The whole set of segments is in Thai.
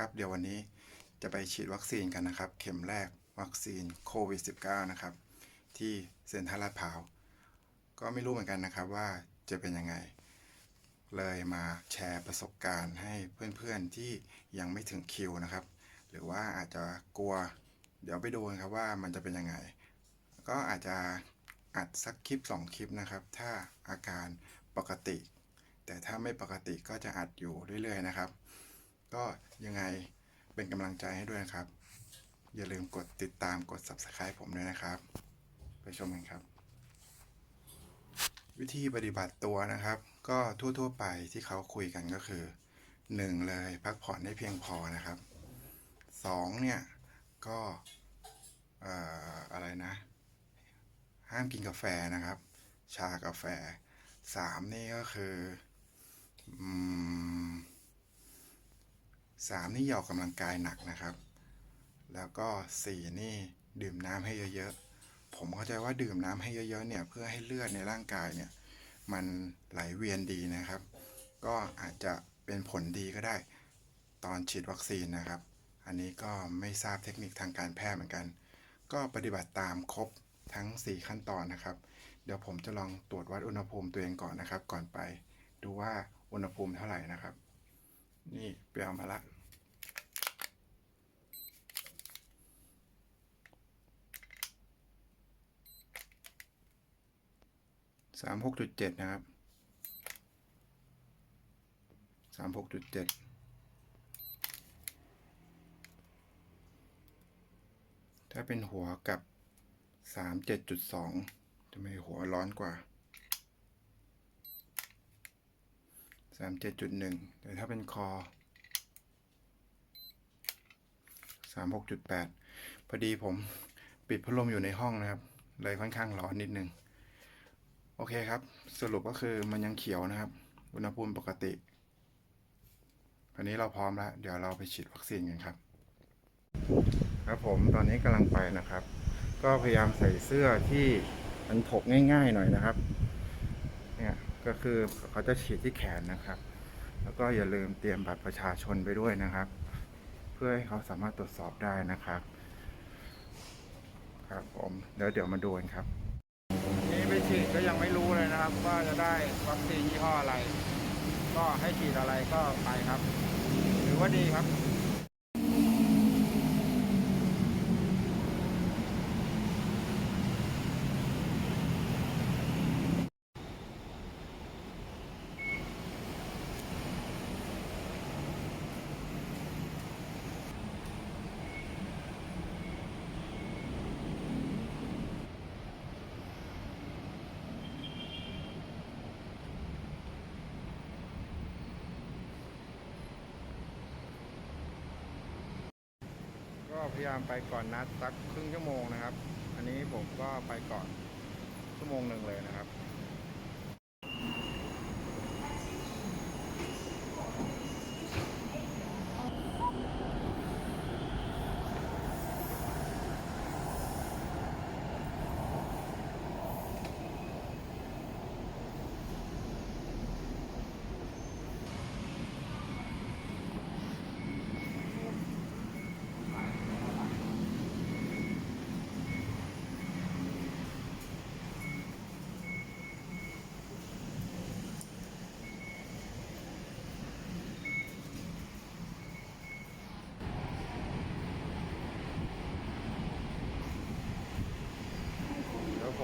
ครับเดี๋ยววันนี้จะไปฉีดวัคซีนกันนะครับ เข็มแรกวัคซีนโควิด -19 นะครับ ที่เซ็นทรัลลาดพร้าวก็ไม่รู้เหมือนกันนะครับว่าจะเป็นยังไง เลยมาแชร์ประสบการณ์ให้เพื่อนๆที่ยังไม่ถึงคิวนะครับ หรือว่าอาจจะกลัว เดี๋ยวไปดูนครับว่ามันจะเป็นยังไง ก็อาจจะอัดสักคลิป 2 คลิปนะครับ ถ้าอาการปกติ แต่ถ้าไม่ปกติก็จะอัดอยู่เรื่อยๆนะครับ ก็ยังไงเป็นกำลังใจให้ด้วยนะครับ อย่าลืมกดติดตามกด subscribe ผมด้วยนะครับ ไปชมกันครับ วิธีปฏิบัติตัวนะครับ ก็ทั่วๆไปที่เขาคุยกันก็คือ 1 เลยพักผ่อนให้เพียงพอนะครับ 2 เนี่ย ก็เอ่ออะไรนะ ห้ามกินกาแฟนะครับ ชากาแฟ 3 นี่ก็คือ อืม สามนี่อย่าอกกำลังกายหนักนะครับ แล้วก็สี่นี่ดื่มน้ำให้เยอะๆ ผมเข้าใจว่าดื่มน้ำให้เยอะๆเนี่ยเพื่อให้เลือดในร่างกายเนี่ยมันไหลเวียนดีนะครับ ก็อาจจะเป็นผลดีก็ได้ ตอนฉีดวัคซีนนะครับ อันนี้ก็ไม่ทราบเทคนิคทางการแพทย์เหมือนกัน ก็ปฏิบัติตามครบทั้ง 4 ขั้นตอนนะครับ เดี๋ยวผมจะลองตรวจวัดอุณหภูมิตัวเองก่อนนะครับ ก่อนไป ดูว่าอุณหภูมิเท่าไหร่นะครับ นี่ไปเอามาละ สามหกจุดเจ็ดนะครับสามหกจุดเจ็ดถ้าเป็นหัวกับสามเจ็ดจุดสองทำไมหัวร้อนกว่าสามเจ็ดจุดหนึ่งแต่ถ้าเป็นคอสามหกจุดแปดพอดีผมปิดพัดลมอยู่ในห้องนะครับ เลยค่อนข้างร้อนนิดนึง โอเคครับ สรุปก็คือมันยังเขียวนะครับ อุณหภูมิปกติคราวนี้เราพร้อมแล้ว เดี๋ยวเราไปฉีดวัคซีนกันครับ ครับผมตอนนี้กำลังไปนะครับ ก็พยายามใส่เสื้อที่มันถกง่ายๆหน่อยนะครับ เนี่ยก็คือเขาจะฉีดที่แขนนะครับ แล้วก็อย่าลืมเตรียมบัตรประชาชนไปด้วยนะครับ เพื่อให้เขาสามารถตรวจสอบได้นะครับ ครับผมเดี๋ยวเดี๋ยวมาดูกันครับ ไปฉีดก็ยังไม่รู้เลยนะครับ ว่าจะได้วัคซีนยี่ห้ออะไร ก็ให้ฉีดอะไรก็ไปครับ ถือว่าดีครับ พยายามไปก่อนนัดสักครึ่งชั่วโมงนะครับ อันนี้ผมก็ไปก่อนชั่วโมงหนึ่งเลยนะครับ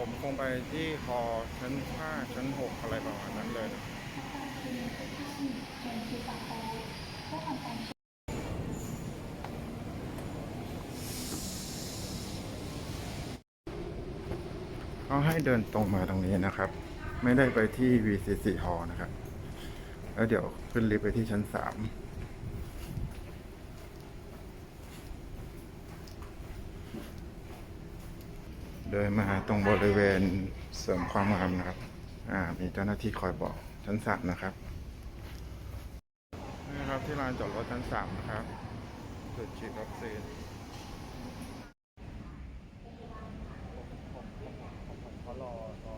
มคงไปที่คอชั้นห้าชั้นหกอะไรประมาณนั้นเลยนะเขาให้เดินตรงมาตรงนี้นะครับ ไม่ได้ไปที่ VCC Hall นะครับ แล้วเดี๋ยวขึ้นลิฟต์ไปที่ชั้นสาม เดินมาตรงบริเวณเสริมความงามนะครับ อ่า มีเจ้าหน้าที่คอยบอกชั้นสามนะครับ นี่นะครับที่ลานจอดรถชั้นสามนะครับจุดฉีดวัคซีนเขารอรอ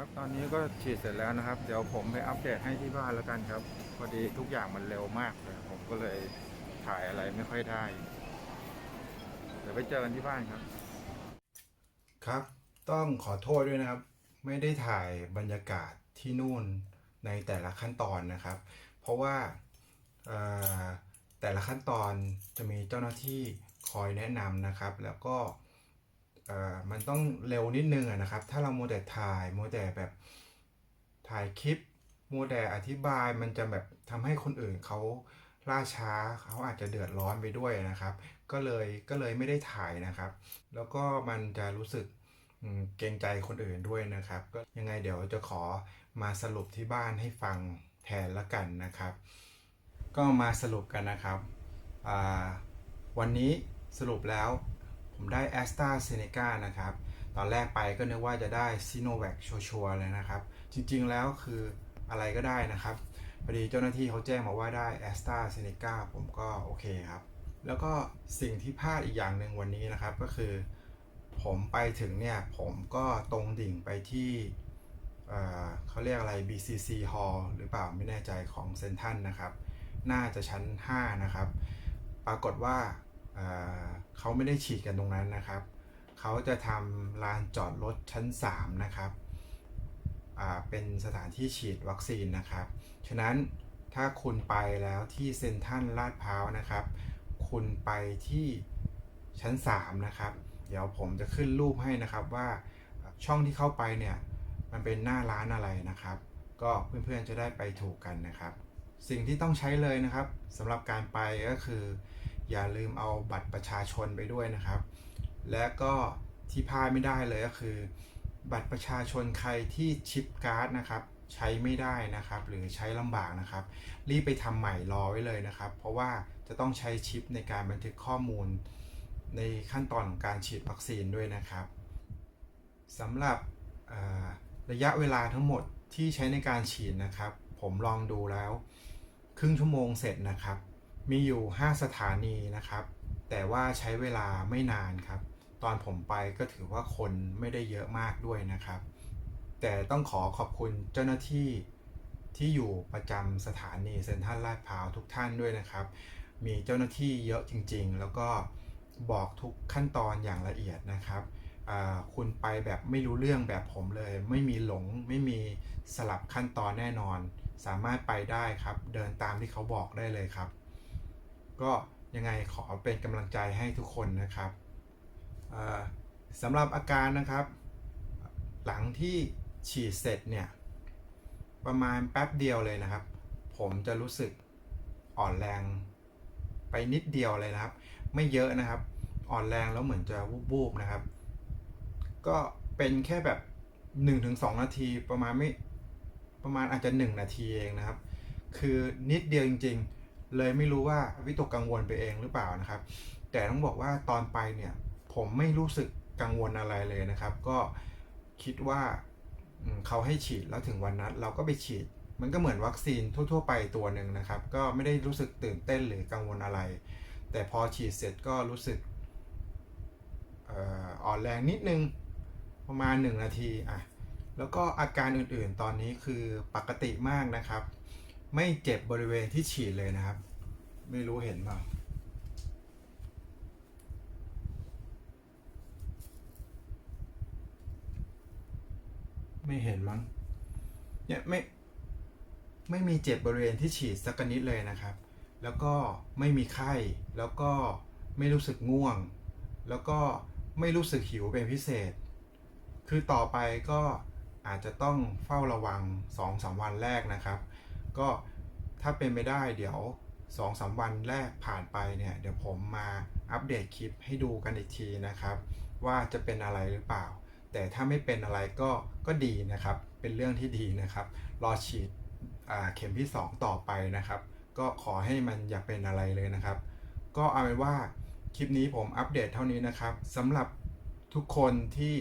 ครับตอนนี้ก็ฉีดเสร็จแล้วนะครับ เดี๋ยวผมไปอัปเดตให้ที่บ้านแล้วกันครับ พอดีทุกอย่างมันเร็วมากเลยผมก็เลยถ่ายอะไรไม่ค่อยได้ เดี๋ยวไปเจอกันที่บ้านครับ ครับ ต้องขอโทษด้วยนะครับ ไม่ได้ถ่ายบรรยากาศที่นู่นในแต่ละขั้นตอนนะครับ เพราะว่าแต่ละขั้นตอนจะมีเจ้าหน้าที่คอยแนะนำนะครับ แล้วก็ มันต้องเร็วนิดนึงนะครับ ถ้าเราโมแต่ถ่ายโมแต่แบบถ่ายคลิปโมแต่อธิบายมันจะแบบทำให้คนอื่นเขาล่าช้าเขาอาจจะเดือดร้อนไปด้วยนะครับ ก็เลยก็เลยไม่ได้ถ่ายนะครับ แล้วก็มันจะรู้สึกเกรงใจคนอื่นด้วยนะครับ ก็ยังไงเดี๋ยวจะขอมาสรุปที่บ้านให้ฟังแทนละกันนะครับ ก็มาสรุปกันนะครับ วันนี้สรุปแล้ว ผมได้ a s t r a z เซ e c a นะครับ ตอนแรกไปก็นึกว่าจะได้ s i n o v a c ชัวร์ๆเลยนะครับ จริงๆแล้วคืออะไรก็ได้นะครับพอดีเจ้าหน้าที่เขาแจ้งมาว่าได้ a s t r a z เซ e c a ผมก็โอเคครับ แล้วก็สิ่งที่พลาดอีกอย่างหนึ่งวันนี้นะครับก็คือ ผมไปถึงเนี่ยผมก็ตรงดิ่งไปที่เเขาเรียกอะไร BCC Hall หรือเปล่าไม่แน่ใจของเซนทันนะครับ น่าจะชั้น 5 นะครับ ปรากฏว่า เขาไม่ได้ฉีดกันตรงนั้นนะครับ เขาจะทำลานจอดรถชั้น 3 นะครับ เป็นสถานที่ฉีดวัคซีนนะครับ ฉะนั้นถ้าคุณไปแล้วที่เซนทรันลาดพร้าวนะครับ คุณไปที่ชั้น 3 นะครับ เดี๋ยวผมจะขึ้นรูปให้นะครับว่าช่องที่เข้าไปเนี่ยมันเป็นหน้าร้านอะไรนะครับ ก็เพื่อนๆจะได้ไปถูกกันนะครับ สิ่งที่ต้องใช้เลยนะครับสำหรับการไปก็คือ อย่าลืมเอาบัตรประชาชนไปด้วยนะครับ และก็ที่พลาดไม่ได้เลยก็คือ บัตรประชาชนใครที่ชิปการ์ดนะครับใช้ไม่ได้นะครับ หรือใช้ลำบากนะครับ รีบไปทำใหม่รอไว้เลยนะครับ เพราะว่าจะต้องใช้ชิปในการบันทึกข้อมูล ในขั้นตอนของการฉีดวัคซีนด้วยนะครับสำหรับระยะเวลาทั้งหมดที่ใช้ในการฉีดนะครับ ผมลองดูแล้ว ครึ่งชั่วโมงเสร็จนะครับ มีอยู่ 5 สถานีนะครับ แต่ว่าใช้เวลาไม่นานครับ ตอนผมไปก็ถือว่าคนไม่ได้เยอะมากด้วยนะครับ แต่ต้องขอขอบคุณเจ้าหน้าที่ที่อยู่ประจำสถานีเซ็นทรัลลาดพร้าวทุกท่านด้วยนะครับ มีเจ้าหน้าที่เยอะจริง ๆ แล้วก็บอกทุกขั้นตอนอย่างละเอียดนะครับ คุณไปแบบไม่รู้เรื่องแบบผมเลย ไม่มีหลงไม่มีสลับขั้นตอนแน่นอน สามารถไปได้ครับ เดินตามที่เขาบอกได้เลยครับ ก็ยังไงขอเป็นกำลังใจให้ทุกคนนะครับสำหรับอาการนะครับ หลังที่ฉีดเสร็จเนี่ยประมาณแป๊บเดียวเลยนะครับ ผมจะรู้สึกอ่อนแรงไปนิดเดียวเลยนะครับ ไม่เยอะนะครับ อ่อนแรงแล้วเหมือนจะวูบๆนะครับ ก็เป็นแค่แบบ 1-2 นาทีประมาณไม่ประมาณอาจจะ 1 นาทีเองนะครับ คือนิดเดียวจริง ๆ เลยไม่รู้ว่าวิตกกังวลไปเองหรือเปล่านะครับ แต่ต้องบอกว่าตอนไปเนี่ยผมไม่รู้สึกกังวลอะไรเลยนะครับ ก็คิดว่าเขาให้ฉีดแล้วถึงวันนัดเราก็ไปฉีด มันก็เหมือนวัคซีนทั่ว ๆ ไปตัวหนึ่งนะครับ ก็ไม่ได้รู้สึกตื่นเต้นหรือกังวลอะไร แต่พอฉีดเสร็จก็รู้สึกอ่ออ่อนแรงนิดนึงประมาณ 1 นาทีอะแล้วก็อาการอื่นๆตอนนี้คือปกติมากนะครับ ไม่เจ็บบริเวณที่ฉีดเลยนะครับ ไม่รู้เห็นเปล่าไม่เห็นมั้งเนี่ยไม่ไม่มีเจ็บบริเวณที่ฉีดสักนิดเลยนะครับ แล้วก็ไม่มีไข้ แล้วก็ไม่รู้สึกง่วง แล้วก็ไม่รู้สึกหิวเป็นพิเศษ คือต่อไปก็อาจจะต้องเฝ้าระวัง2-3วันแรกนะครับ ก็ถ้าเป็นไม่ได้เดี๋ยว2-3วันแรกผ่านไปเนี่ยเดี๋ยวผมมาอัปเดตคลิปให้ดูกันอีกทีนะครับ ว่าจะเป็นอะไรหรือเปล่า แต่ถ้าไม่เป็นอะไรก็ก็ดีนะครับ เป็นเรื่องที่ดีนะครับ รอฉีดเข็มที่ 2 ต่อไปนะครับ ก็ขอให้มันอย่าเป็นอะไรเลยนะครับ ก็เอาเป็นว่าคลิปนี้ผมอัปเดตเท่านี้นะครับสำหรับทุกคนที่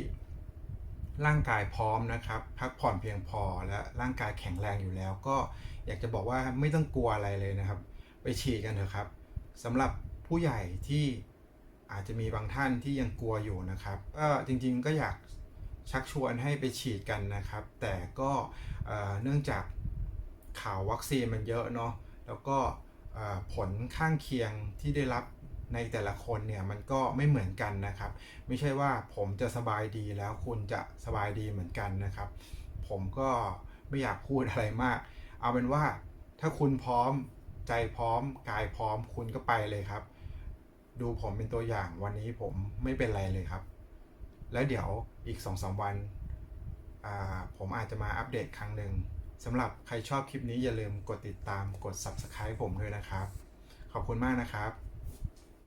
ร่างกายพร้อมนะครับ พักผ่อนเพียงพอและร่างกายแข็งแรงอยู่แล้ว ก็อยากจะบอกว่าไม่ต้องกลัวอะไรเลยนะครับ ไปฉีดกันเถอะครับสำหรับผู้ใหญ่ที่อาจจะมีบางท่านที่ยังกลัวอยู่นะครับก็จริงๆก็อยากชักชวนให้ไปฉีดกันนะครับ แต่ก็เอ่อเนื่องจากข่าววัคซีนมันเยอะเนาะแล้วก็ผลข้างเคียงที่ได้รับ ในแต่ละคนเนี่ยมันก็ไม่เหมือนกันนะครับ ไม่ใช่ว่าผมจะสบายดีแล้วคุณจะสบายดีเหมือนกันนะครับ ผมก็ไม่อยากพูดอะไรมาก เอาเป็นว่าถ้าคุณพร้อมใจพร้อมกายพร้อมคุณก็ไปเลยครับ ดูผมเป็นตัวอย่างวันนี้ผมไม่เป็นไรเลยครับ แล้วเดี๋ยวอีก2อสวันผมอาจจะมาอัปเดตครั้งหนึ่งสำหรับใครชอบคลิปนี้อย่าลืมกดติดตามกด Subscribe ผมด้วยนะครับ ขอบคุณมากนะครับ